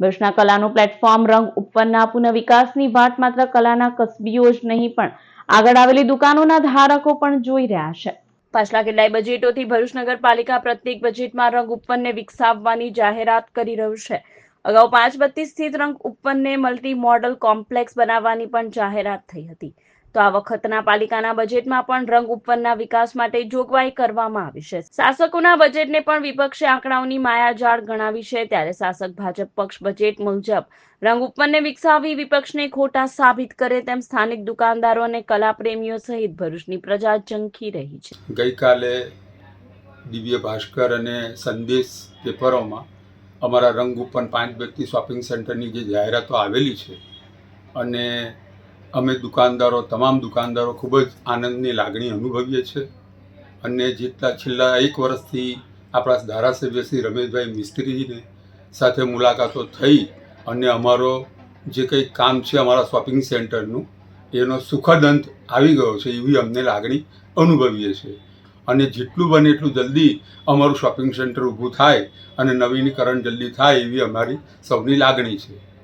ભરૂચના કલાનું પ્લેટફોર્મ રંગ ઉપવનના પુનઃવિકાસની વાત માત્ર કલાના કસબીઓ જ નહીં પણ આગળ આવેલી દુકાનોના ધારકો પણ જોઈ રહ્યા છે. પાછલા કેટલાય બજેટોથી ભરૂચ નગરપાલિકા પ્રત્યેક બજેટમાં રંગ ઉપવનને વિકસાવવાની જાહેરાત કરી રહ્યું છે. અગાઉ પાંચ બત્તી સ્થિત રંગ ઉપવનને મલ્ટી મોડલ કોમ્પ્લેક્સ બનાવવાની પણ જાહેરાત થઈ હતી. તો આ વખતના પાલિકાના બજેટમાં પણ રંગ ઉપવનના વિકાસ માટે જોગવાઈ કરવામાં આવી છે. શાસકોના બજેટને પણ વિપક્ષે આંકડાઓની માયાજાળ ગણાવી છે. ત્યારે શાસક ભાજપ પક્ષ બજેટ મુજબ રંગ ઉપવનને વિકસાવી વિપક્ષને ખોટા સાબિત કરે તેમ સ્થાનિક દુકાનદારો અને કલાપ્રેમીઓ સહિત ભરૂચની પ્રજા ઝંખી રહી છે. ગઈકાલે દિવ્ય ભાસ્કર અને સંદેશ પેપરોમાં અમારા રંગ ઉપવન પાંચ વ્યક્તિ શોપિંગ સેન્ટરની જે જાહેરાતો આવેલી છે અને અમે દુકાનદારો, તમામ દુકાનદારો ખૂબ જ આનંદની લાગણી અનુભવીએ છીએ. અને જેટલા છેલ્લા એક વર્ષથી આપણા ધારાસભ્ય શ્રી રમેશભાઈ મિસ્ત્રીને સાથે મુલાકાતો થઈ અને અમારો જે કંઈ કામ છે અમારા શોપિંગ સેન્ટરનું, એનો સુખદ અંત આવી ગયો છે એવી અમને લાગણી અનુભવીએ છીએ. અને જેટલું બને એટલું જલ્દી અમારું શોપિંગ સેન્ટર ઊભું થાય અને નવીનીકરણ જલ્દી થાય એવી અમારી સૌની લાગણી છે.